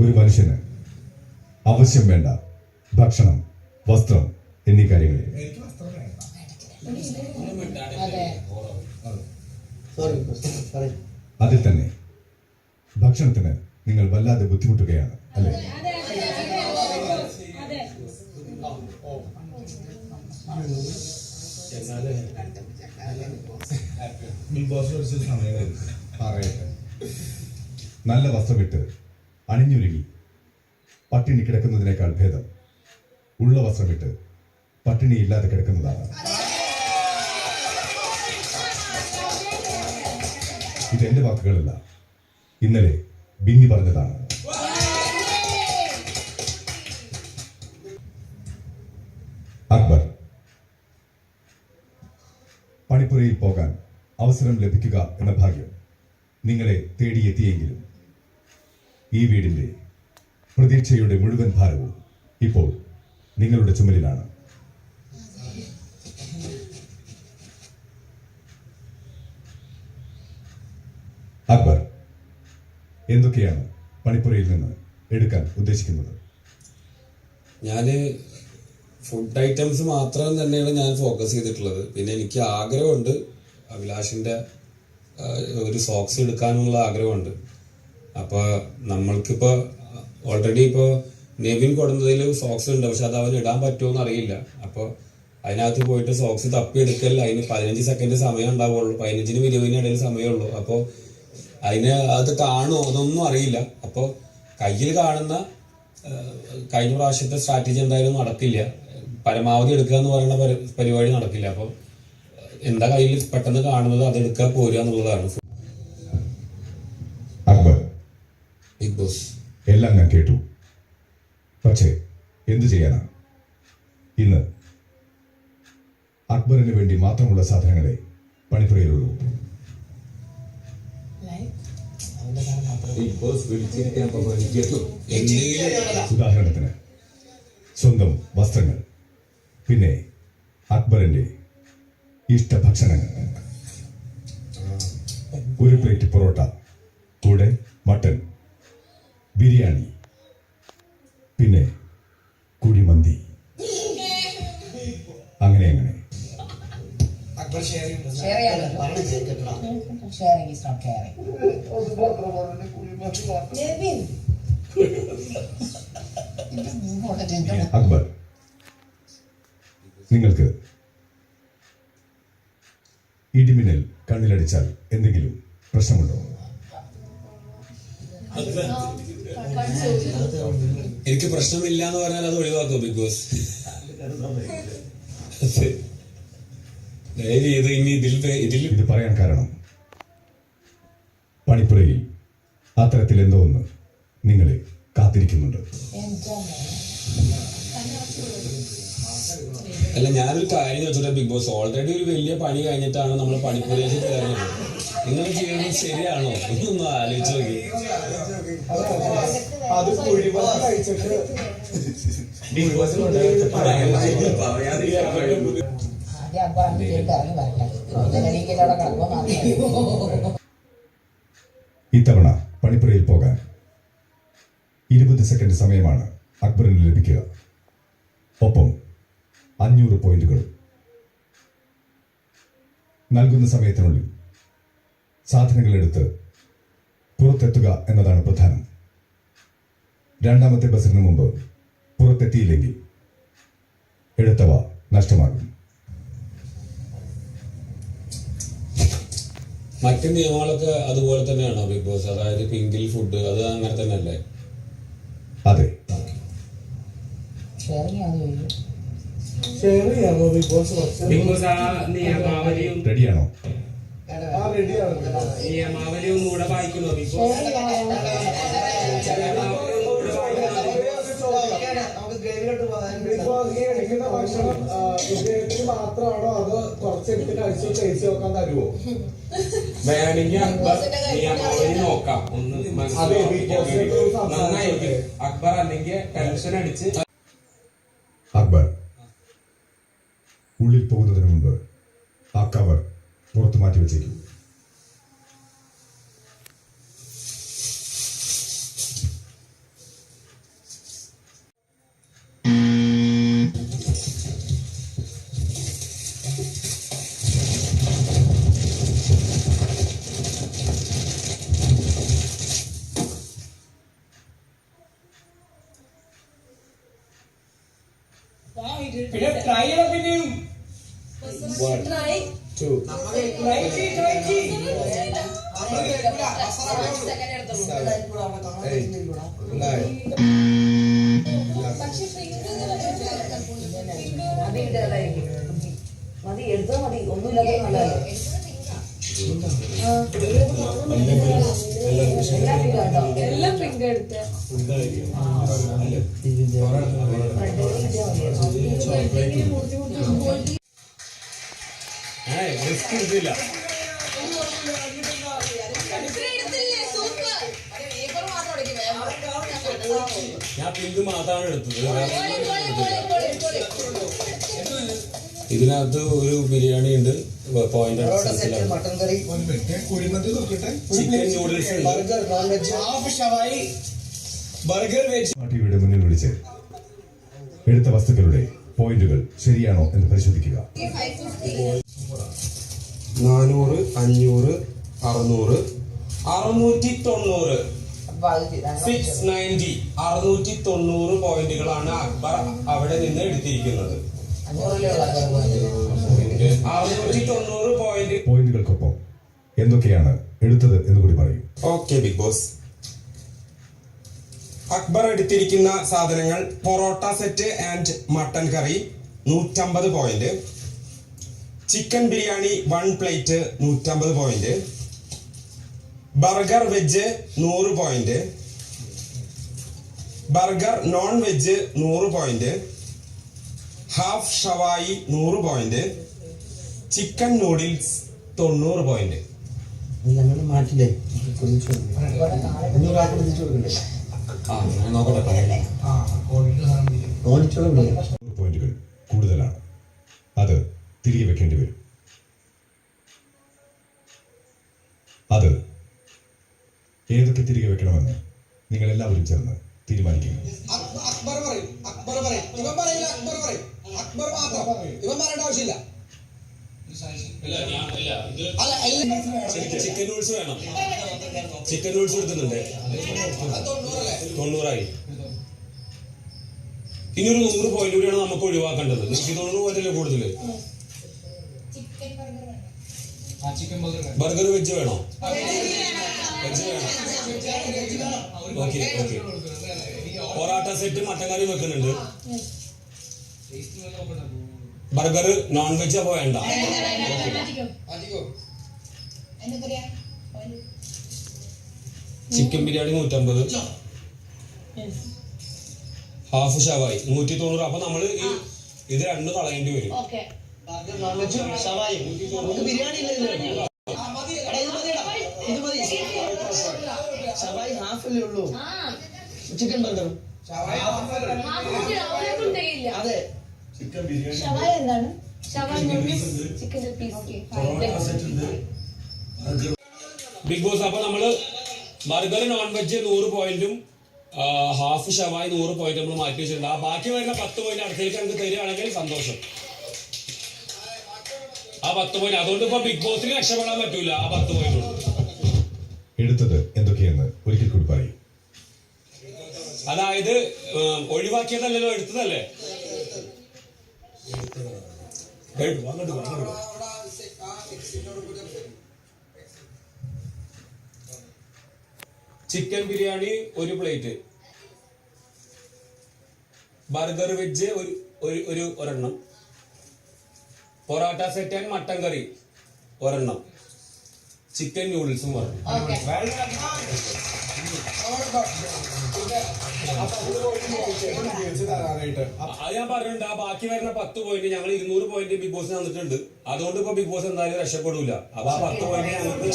ഒരു മനുഷ്യന് ആവശ്യം വേണ്ട. ഭക്ഷണം വസ്ത്രം എന്നീ കാര്യങ്ങളിൽ. അതിൽ തന്നെ ഭക്ഷണത്തിന് നിങ്ങൾ വല്ലാതെ ബുദ്ധിമുട്ടുകയാണ് അല്ലേ? നല്ല വസ്ത്രമിട്ട് അണിഞ്ഞൊരുങ്ങി. പട്ടിണി കിടക്കുന്നതിനേക്കാൾ ഭേദം. ഉള്ള വസ്ത്രമിട്ട് പട്ടിണി ഇല്ലാതെ കിടക്കുന്നതാണ്. ഇതെന്റെ വാക്കുകളല്ല. ഇന്നലെ ബിന്നി പറഞ്ഞതാണ്. അക്ബർ പണിപ്പുരയിൽ പോകാൻ അവസരം ലഭിക്കുക എന്ന ഭാഗ്യം നിങ്ങളെ തേടിയെത്തിയെങ്കിലും ഈ വീടിന്റെ പ്രതീക്ഷയുടെ മുഴുവൻ ഭാരവും ഇപ്പോൾ നിങ്ങളുടെ ചുമലിലാണ്. അക്ബർ എന്തൊക്കെയാണ് പണിപ്പുരയിൽ നിന്ന് എടുക്കാൻ ഉദ്ദേശിക്കുന്നത്? ഞാൻ ഫുഡ് ഐറ്റംസ് മാത്രം തന്നെയാണ് ഞാൻ ഫോക്കസ് ചെയ്തിട്ടുള്ളത്. പിന്നെ എനിക്ക് ആഗ്രഹമുണ്ട്. അഭിലാഷിന്റെ ഒരു സോക്സ് എടുക്കാനുള്ള ആഗ്രഹമുണ്ട്. അപ്പൊ നമ്മൾക്കിപ്പോ ഓൾറെഡി ഇപ്പോ നെവിൻ കൊടുന്നതിൽ സോക്സ് ഉണ്ട്. പക്ഷെ അത് അവന് ഇടാൻ പറ്റുമോ അറിയില്ല അപ്പൊ അതിനകത്ത് പോയിട്ട് സോക്സ് തപ്പിയെടുക്കൽ അതിന് പതിനഞ്ച് സെക്കൻഡ് സമയം ഉണ്ടാവുള്ളൂ. പതിനഞ്ചിനും ഇരുപതിനും ഇടയിൽ സമയമുള്ളൂ അപ്പോൾ അതിന് അത് കാണുമോ അതൊന്നും അറിയില്ല. അപ്പോൾ കയ്യിൽ കാണുന്ന കഴിഞ്ഞ പ്രാവശ്യത്തെ സ്ട്രാറ്റജി എന്തായാലും നടക്കില്ല. പരമാവധി എടുക്കുക എന്ന് പറയുന്ന പരിപാടി നടക്കില്ല. അപ്പോൾ എന്താ കയ്യിൽ പെട്ടെന്ന് കാണുന്നത് അത് എടുക്കുക പോരുക എന്നുള്ളതാണ് അക്ബർ ബിഗ് ബോസ് എല്ലാം ഞാൻ കേട്ടു. പക്ഷേ എന്തു ചെയ്യാനാണ് ഇന്ന് അക്ബറിന് വേണ്ടി മാത്രമുള്ള സാധനങ്ങളെ എന്തെങ്കിലും ഉദാഹരണത്തിന് സ്വന്തം വസ്ത്രങ്ങൾ പിന്നെ അക്ബറിന്റെ ഇഷ്ടഭക്ഷണങ്ങൾ. ഒരു പ്ലേറ്റ് പൊറോട്ട കൂടെ മട്ടൻ ബിരിയാണി പിന്നെ കുഴിമന്തി. അങ്ങനെ അങ്ങനെ. അക്ബർ നിങ്ങൾക്ക് ഇടിമിന്നൽ കണ്ണിലടിച്ചാൽ എന്തെങ്കിലും പ്രശ്നമുണ്ടോ? എനിക്ക് പ്രശ്നമില്ല എന്ന് പറഞ്ഞാൽ അത് ഒഴിവാക്കും ബിഗ് ബോസ് ദയവ് ചെയ്ത് ഇനി ഇതിൽ ഇതിൽ ഇത് പറയാൻ കാരണം. പണിപ്പുരയിൽ അത്തരത്തിൽ എന്തോ ഒന്ന് നിങ്ങളെ കാത്തിരിക്കുന്നുണ്ട്. അല്ല ഞാനൊരു കാര്യം ചോദിച്ചോട്ടെ ബിഗ് ബോസ് ഓൾറെഡി ഒരു വലിയ പണി കഴിഞ്ഞിട്ടാണ് നമ്മൾ പണിപ്പുരയിൽ കയറുന്നത്. നിങ്ങൾ ചെയ്യുന്നത് ശരിയാണോ? ഇതൊന്ന് ആലോചിച്ച് നോക്കി അത് കഴിച്ചിട്ട് ഇത്തവണ പണിപ്പുരയിൽ പോകാൻ ഇരുപത് സെക്കൻഡ് സമയമാണ് അക്ബറിന് ലഭിക്കുക. ഒപ്പം അഞ്ഞൂറ് പോയിന്റുകൾ നൽകുന്ന സമയത്തിനുള്ളിൽ സാധനങ്ങൾ എടുത്ത് പുറത്തെത്തുക എന്നതാണ് പ്രധാനം. രണ്ടാമത്തെ ബസ്സിന് മുമ്പ് പുറത്തെത്തിയില്ലെങ്കിൽ എടുത്തവ നഷ്ടമാകും. മറ്റു നിയമങ്ങളൊക്കെ അതുപോലെ തന്നെയാണോ ബിഗ് ബോസ്? അതായത് പിങ്കിൽ ഫുഡ് അത് അങ്ങനെ തന്നെ അല്ലേ അതെ റെഡിയാണ് നിയമാവലി ഒന്നുകൂടെ ബോസ് ഈ എടുക്കുന്ന ഭക്ഷണം ഇദ്ദേഹത്തിന് മാത്രമാണോ അതോ കുറച്ചെടുത്തിട്ട് അടിച്ചു കഴിച്ചു നോക്കാൻ തരുമോ വേണമെങ്കിൽ അക്ബർ നിയമാവലി നോക്കാം ഒന്ന്. നന്നായിരിക്കും. അക്ബർ അല്ലെങ്കിൽ ടെൻഷൻ അടിച്ച് അക്ബർ ഉള്ളിൽ പോകുന്നതിന് മുമ്പ് പുറത്ത് മതി ഇട്ടതായിരിക്കും മതി ഒന്നുമില്ലാതെ നല്ലതല്ലേ എല്ലാം പിങ്ക് എടുത്ത് റിസ്ക് എടുത്തില്ല ഞാൻ പിങ്ക് മാത്രമാണ് എടുത്തത്. ഇതിനകത്ത് ഒരു ബിരിയാണി ഉണ്ട്. Point mutton curry chicken noodles ഉണ്ട്. Burger non veg half shawaya burger veg ടിവിയുടെ മുന്നിൽ വിളിച്ച് എടുത്ത വസ്തുക്കളുടെ പോയിന്റുകൾ ശരിയാണോ എന്ന് പരിശോധിക്കുക. നാനൂറ് അഞ്ഞൂറ് അറുന്നൂറ് അറുന്നൂറ്റി തൊണ്ണൂറ്. സിക്സ് നയന്റി അറുന്നൂറ്റി തൊണ്ണൂറ് പോയിന്റുകളാണ് അക്ബർ അവിടെ നിന്ന് എടുത്തിരിക്കുന്നത്. അറുന്നൂറ്റി തൊണ്ണൂറ് പോയിന്റ് പോയിന്റുകൾക്കൊപ്പം എന്തൊക്കെയാണ് എടുത്തത് എന്ന് കൂടി പറയും. ഓക്കെ ബിഗ് ബോസ് അക്ബർ എടുത്തിരിക്കുന്ന സാധനങ്ങൾ parotta set and mutton curry നൂറ്റമ്പത് point chicken biryani one plate നൂറ്റമ്പത് പോയിന്റ് ബർഗർ വെജ് നൂറ് പോയിന്റ് ബർഗർ നോൺ വെജ് നൂറ് പോയിന്റ് ഹാഫ് ഷവായി നൂറ് പോയിന്റ് ചിക്കൻ നൂഡിൽസ് തൊണ്ണൂറ് പോയിന്റ് മാറ്റില്ലേ? നോക്കട്ടെ ഓടിച്ചോളം. ഏതൊക്കെ തിരികെ വെക്കണമെന്ന് നിങ്ങൾ എല്ലാവരും ചേർന്ന് തീരുമാനിക്കുന്നു. അക്ബർ പറയും. അക്ബർ പറയും. ഇവൻ പറയില്ല അക്ബർ പറയും. അക്ബർ മാത്രം. ഇവൻ പറയേണ്ട ആവശ്യമില്ല. അല്ല ചിക്കൻ നൂഡിൽസ് വേണം. ചിക്കൻ നൂഡിൽസ് എടുത്തിട്ടുണ്ട്. തൊണ്ണൂറായി. ഇനി ഒരു നൂറ് പോയിന്റ് കൂടിയാണ് നമുക്ക് ഒഴിവാക്കേണ്ടത്. നൂറ്റി തൊണ്ണൂറ് പോയിന്റ് അല്ലേ കൂടുതൽ ബർഗർ വെജ് വേണോ. വെജ് വേണം? Okay okay parotta set mutton curry വെക്കുന്നുണ്ട് ബർഗർ നോൺ വെജ് അപ്പൊ വേണ്ട. ചിക്കൻ ബിരിയാണി നൂറ്റമ്പത്. ഹാഫ് ഷവായി നൂറ്റി തൊണ്ണൂറ് അപ്പൊ നമ്മൾ ഈ- ഇത് രണ്ടും കളയേണ്ടി വരും. ഷവായും നമുക്ക് ബിരിയാണി ഇല്ലല്ലോ. ഇത് മതി ഷവായി ഹാഫ് അല്ലേ ഉള്ളൂ. ആ. ചിക്കൻ ബർഗർ അതെ. ഷവായ എന്താണ്? Shawaya noodles chicken piece big boss അപ്പൊ നമ്മൾ ബർഗർ നോൺ വെജ് നൂറ് പോയിന്റും ഹാഫ് ഷവായി നൂറ് പോയിന്റ് നമ്മൾ മാറ്റി വെച്ചിട്ടുണ്ട്. ആ ബാക്കി വരുന്ന പത്ത് പോയിന്റ് അടുത്തേക്ക് നമുക്ക് തരികയാണെങ്കിൽ സന്തോഷം. ആ പത്ത് പോയിന്റ് അതുകൊണ്ട് ഇപ്പൊ ബിഗ് ബോസിന് രക്ഷപ്പെടാൻ പറ്റൂല. ആ പത്ത് പോയിന്റ് എടുത്തത് എന്തൊക്കെയെന്ന് ഒരിക്കൽ കൂടി പറയും. അതായത് ഒഴിവാക്കിയതല്ലല്ലോ എടുത്തതല്ലേ? എട്- ചിക്കൻ ബിരിയാണി ഒരു പ്ലേറ്റ് ബർഗർ വെജ് ഒരു ഒരു ഒരെണ്ണം. Parotta set and mutton curry ഒരെണ്ണം. ചിക്കൻ നൂഡിൽസും പറഞ്ഞു അത് ഞാൻ പറഞ്ഞിട്ടുണ്ട്. ആ ബാക്കി വരുന്ന പത്ത് പോയിന്റ് ഞങ്ങൾ ഇരുന്നൂറ് പോയിന്റ് ബിഗ് ബോസ് തന്നിട്ടുണ്ട്. അതുകൊണ്ട് ഇപ്പൊ ബിഗ് ബോസ് എന്തായാലും രക്ഷപ്പെടൂല. അപ്പൊ ആ പത്ത് പോയിന്റ് ഞങ്ങൾക്ക്